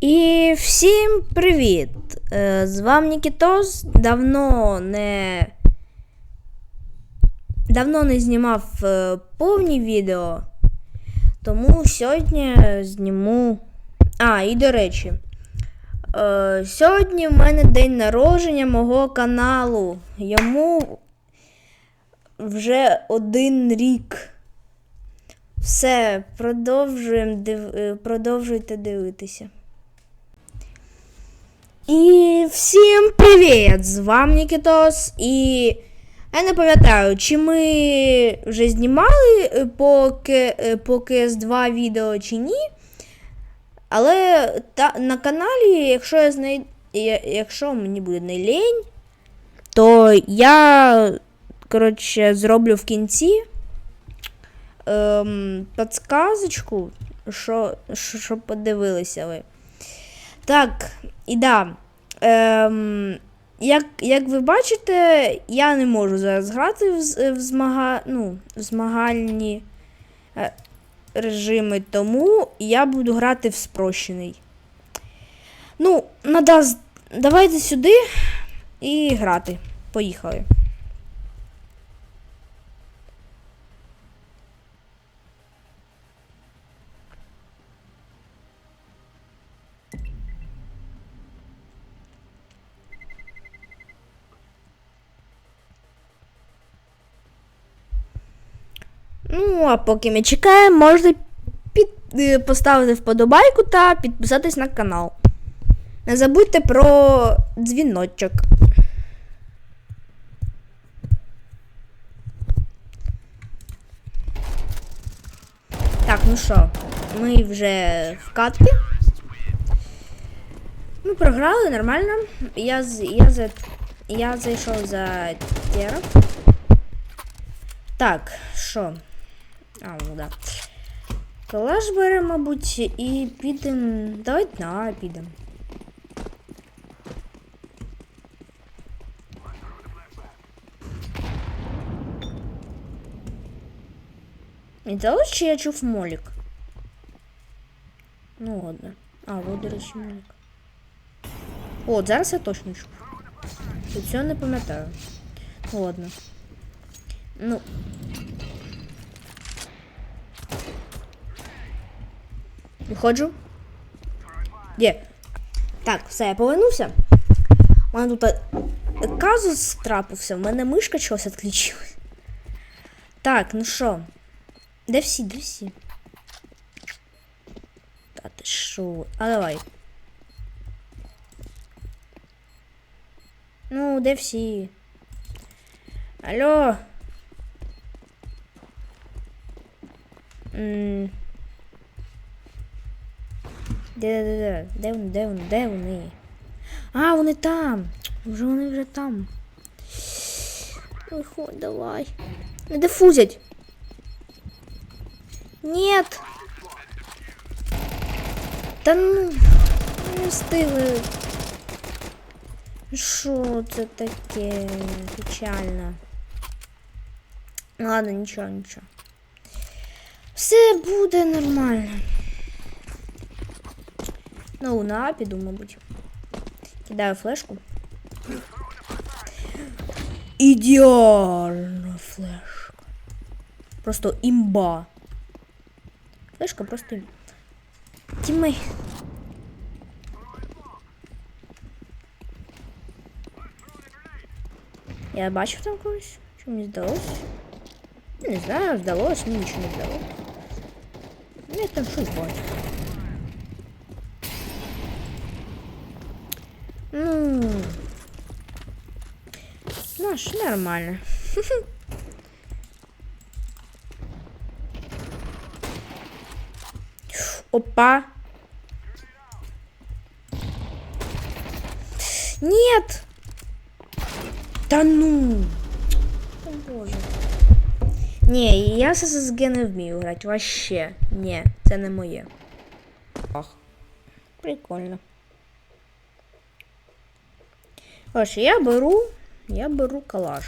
І всім привіт! Е, З вами Нікітос. Давно не. Давно не знімав е, повні відео. Тому сьогодні зніму. А, і до речі. Е, Сьогодні в мене день народження мого каналу. Йому вже один рік. Все, продовжуємо див... е, продовжуйте дивитися. І всім привіт! З вами Нікітос. І я не пам'ятаю, чи ми вже знімали по, по КС2 відео чи ні. Але та... на каналі, якщо я знайду. Якщо мені буде не лень, то я коротше, зроблю в кінці ем, підсказочку, що, що, подивилися ви. Так, і да. Ем, як, як ви бачите, я не можу зараз грати в, в, змага, ну, в змагальні е, режими, тому я буду грати в спрощений. Ну, надо, давайте сюди і грати. Поїхали. Поки ми чекаємо, можете під, е, поставити вподобайку та підписатись на канал. Не забудьте про дзвіночок. Так, ну що, ми вже в катки. Ми програли нормально. Я, я, за, я зайшов за Тера. Так, що? А, ну да. Калаш беремо, мабуть, і підемо. Давайте на, підемо. І здалося, чи я чув молік? Ну ладно. А, вот, до речі, молік. От зараз я точно чув. Тут цього не пам'ятаю. Ну ладно. Ну, Виходжу. Є. Так, все, я повернувся. У мене тут е, казус трапився, в мене мишка чогось відключилась. Так, ну що? Де всі, де всі? Та ти що? А давай. Ну, де всі? Алло. М. Де, де, де, де вони, де вони, де вони? А, вони там. Вже вони вже там. Виходь, давай. Не дефузять. Нет. Та ну, не встигли. Що це таке печально? Ладно, нічого, нічого. Все буде нормально. Ну, на піду, мабуть. Кидаю флешку. Ідеальна флешка. Просто імба. Флешка просто ім... Тімей. Я бачив там когось. Що мені здалося? Не знаю, здалося, мені нічого не здалося. Ну, я там щось бачу. Ну. Ну, ж нормально. Опа. Нет. Та ну. О, Боже. Ні, я з ССГ не вмію грати. Вообще. Ні, це не моє. Ах. Прикольно. Ось, я беру. Я беру калаш.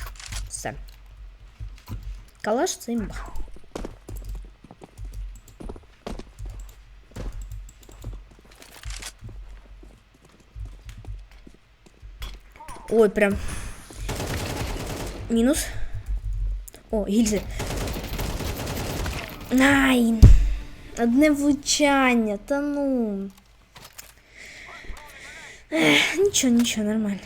Все. Калаш це імба. Ой, прям. Мінус. О, гільзи. Най! Одне влучання, та ну. Ех, нічого, нічого, нормально.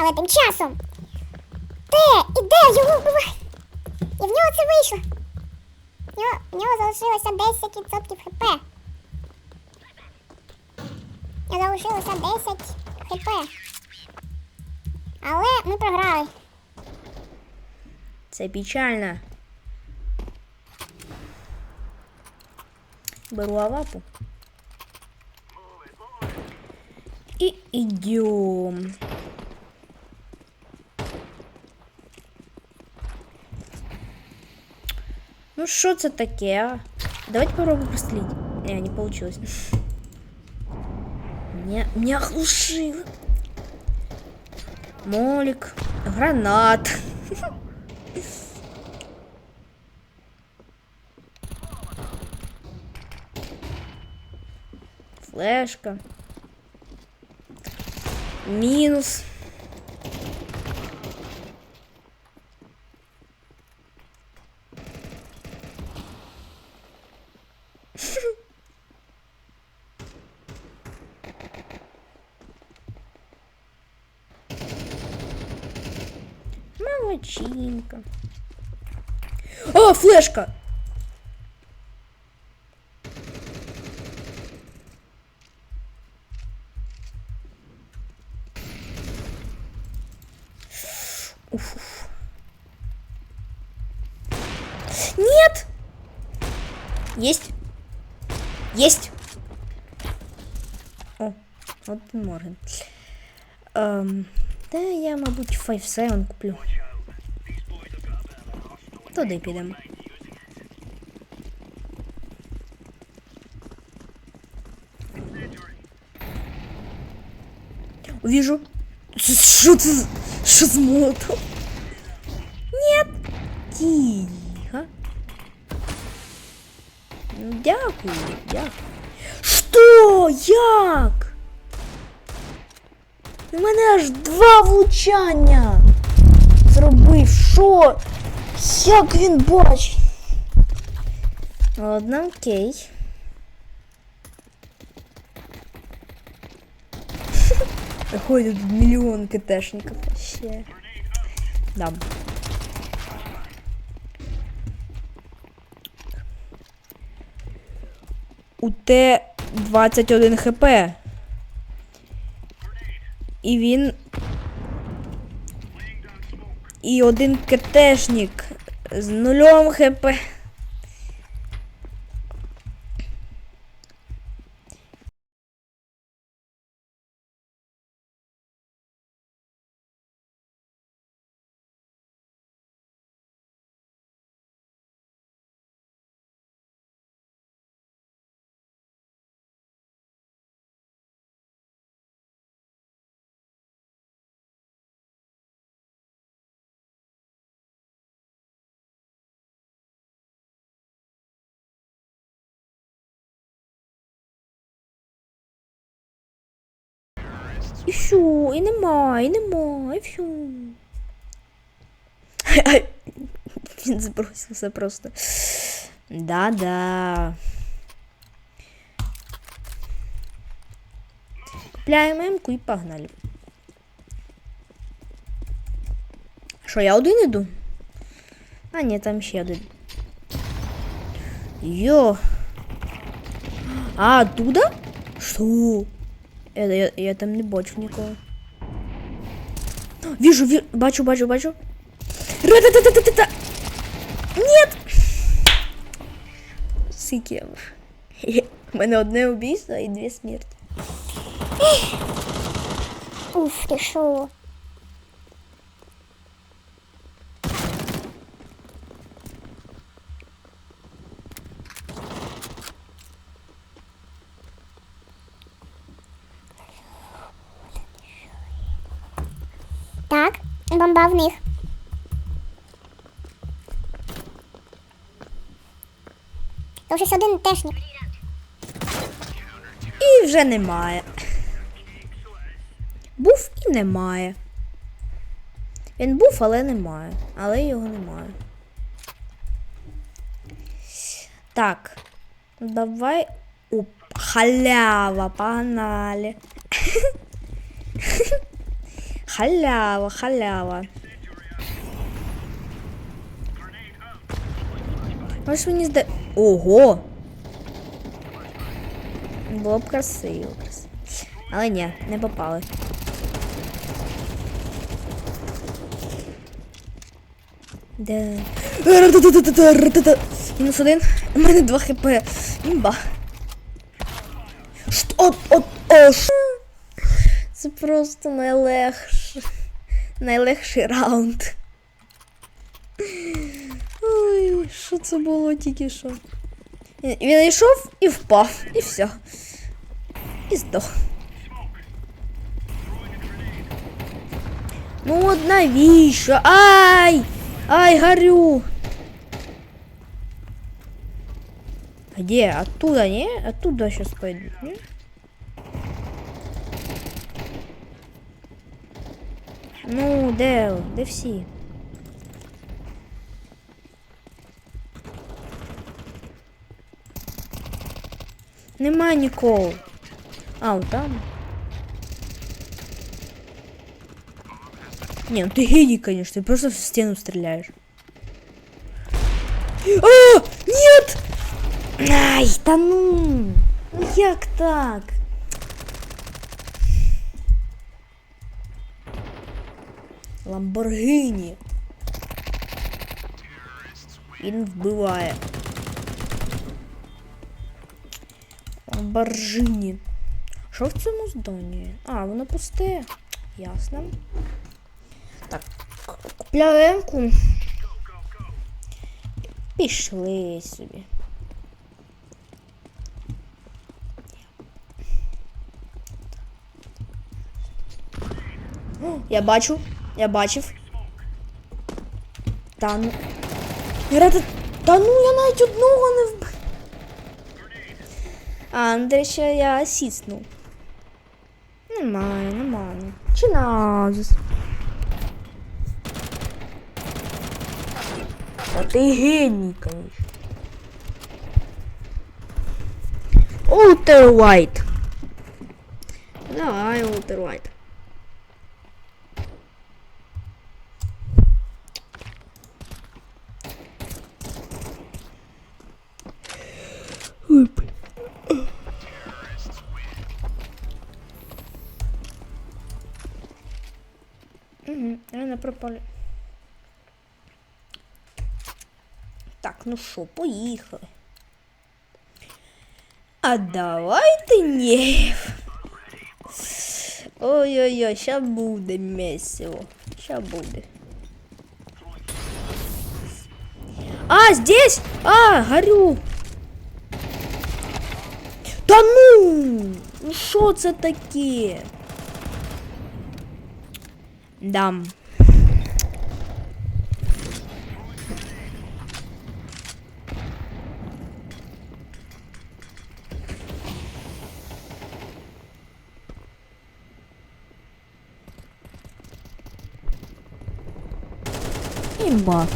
Але тим часом. Де? І де його вбиває? І в нього це вийшло. В нього, в нього залишилося 10% хп. Залишилося 10 хп. Але ми програли. Це печально. Беру авапу. І йдем. Ну що це таке? а? Давайте попробуем прострелить. Не, не получилось. Меня, меня оглушило. Молик. Гранат. Флешка. Минус. Молодчинка. О, флешка! Уф, уф. Нет! Есть. Есть. О, от Морген. Ем, та я, мабуть, 5-7 куплю. Туди підемо. Вижу. З- Що з молотом? Нет. Тихо. Дякую, дякую. Що? Як? У мене аж два влучання. Зробив. Що? Як він бачить? Ладно, окей. Ходит миллион КТшников вообще. Да. У Т 21 хп. І він. І один КТшник з нульом хп. І що? І нема, і нема, і все. Він збросився просто. Да-да. Купляємо емку і погнали. Що, я один іду? А, ні, там ще один. Йо. А, оттуда? Що? Я, я, я там не бачу нікого. Вижу, вижу, бачу, бачу, бачу. Ра-та-та-та-та-та! Нет! Скільки? У мене одне убійство і дві смерті. Уф, ти шо? Бомба в них. То щось один тешник. І вже немає. Був і немає. Він був, але немає. Але його немає. Так. Давай. Оп, халява, погнали. халява, халява. Може мені зда... Ого! Було б красиво, красиво. Але ні, не попали. Де? Мінус один. У мене 2 хп. Імба. Що? От, от, о. Це просто найлегший. Найлегший раунд. Ой, що це було тільки що? Він він йшов і впав, і все. І здох. Ну от навіщо? Ай! Ай, горю! Где? Оттуда, не? Оттуда сейчас пойдут, не? Ну, де? Де всі? Нема нікого. А, там. Не, ну ты гений, конечно, ты просто в стену стреляешь. А, нет! Ай, да ну! Ну як так? Ламборгині. Він вбиває. Ламборджині. Що в цьому зданні? А, воно пусте. Ясно. Так, купляю М-ку. Пішли собі. О, Я бачу, я бачив. Та ну. Рада, та ну я навіть одного не вбив. А, Андрія я сіснув. Немає, немає. Чи назис? Та ти геній, конечно. Олтер White. Давай, Олтер White. Пропали. Так, ну що, поїхали. А давайте ні. Ой-ой-ой, ща буде месиво. Ща буде. А, здесь! А, горю! Та ну! Ну що це таке? Дам. Імба.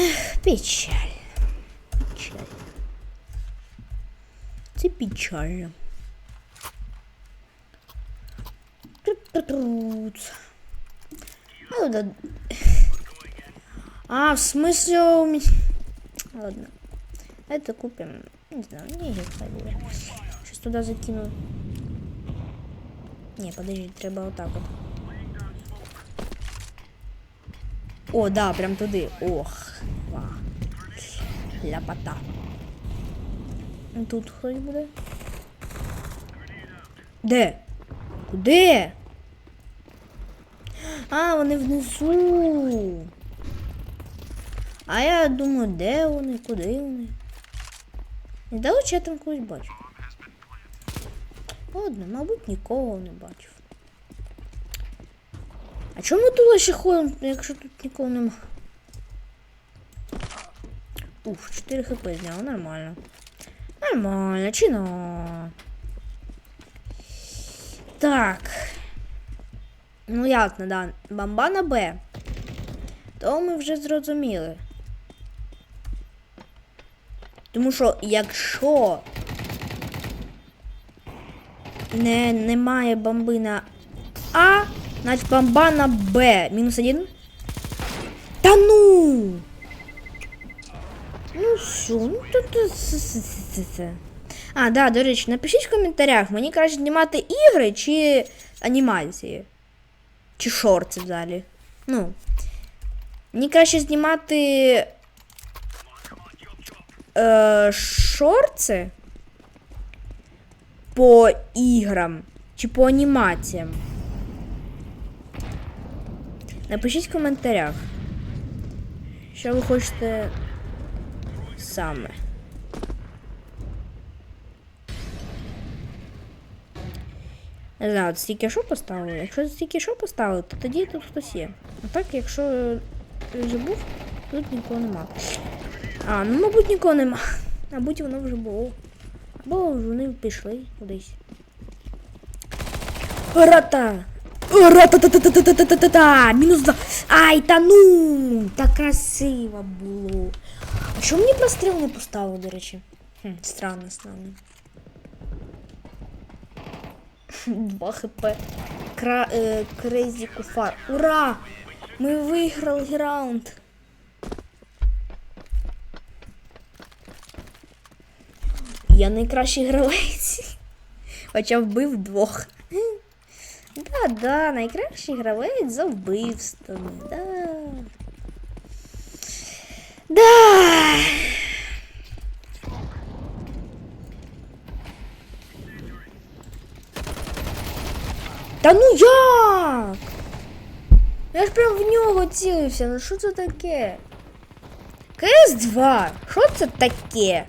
Ех, печаль. Печаль. Це печально. А, да. А, в смысле у меня... Ладно. Это купим. Не знаю, не буде. Сейчас туда закину. Не, подожди, треба отак от. О, да, прям туди. Ох. Ляпота. Тут хтось буде. Де? Куди? А, вони внизу. А я думаю, де вони, куди вони? Недалече я там когось бачу. Ладно, мабуть, нікого не бачив. А чому ми тут ще ходимо, якщо тут нікого нема? Уф, 4 хп зняло, нормально. Нормально, чина. Так. Ну ясно, да. Бомба на Б. То ми вже зрозуміли. Тому що якщо не, немає бомби на А, значить бомба на Б. Мінус один. Та ну! Ну що, ну то то це- це- це- це. А, да, до речі, напишіть в коментарях, мені краще знімати ігри чи анімації. Чи шорти взагалі. Ну. Мені краще знімати. Е, шорти по іграм чи по анімаціям. Напишіть в коментарях, що ви хочете саме. Не знаю, от стільки що поставили. Якщо стільки що поставили, то тоді тут хтось є. А так, якщо я забув, тут нікого нема. А, ну мабуть нікого нема. Мабуть, воно вже було. Або вони пішли кудись. Рата! Ра-та-та-та-та-та-та-та-та! Мінус два. Ай, та ну! Так красиво було. А чому мені постріл не поставили, до речі? Хм, странно, странно. Два хп. Кра, е, Крейзі куфар. Ура! Ми виграли раунд. Я найкращий гравець. Хоча вбив двох. Да, да, найкращий гравець за вбивствами. Да. Да. Та ну як? Я ж прям в нього цілився. Ну що це таке? КС-2. Що це таке?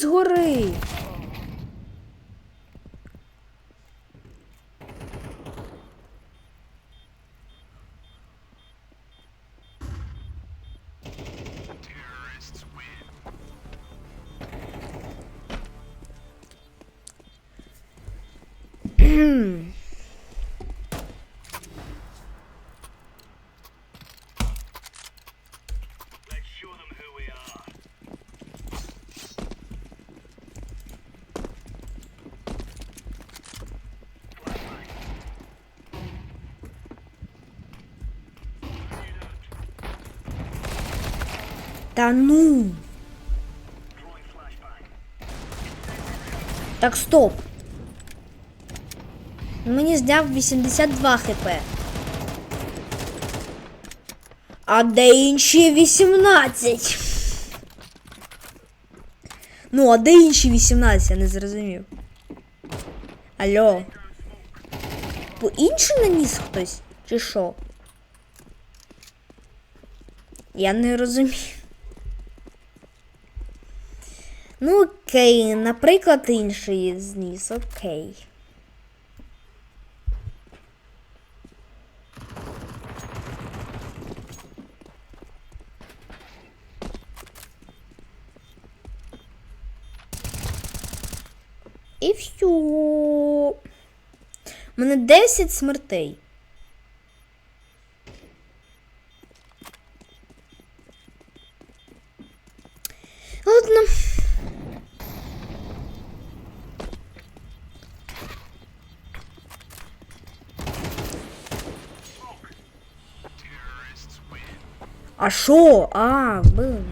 Згори. Та ну. Так, стоп. Мені зняв 82 хп. А де інші 18? Ну, а де інші 18, я не зрозумів. Алло. По інше наніс хтось? Чи що? Я не розумію. Ну, окей, наприклад, інший зніс, окей. І все. У мене 10 смертей. А шо? А, мене.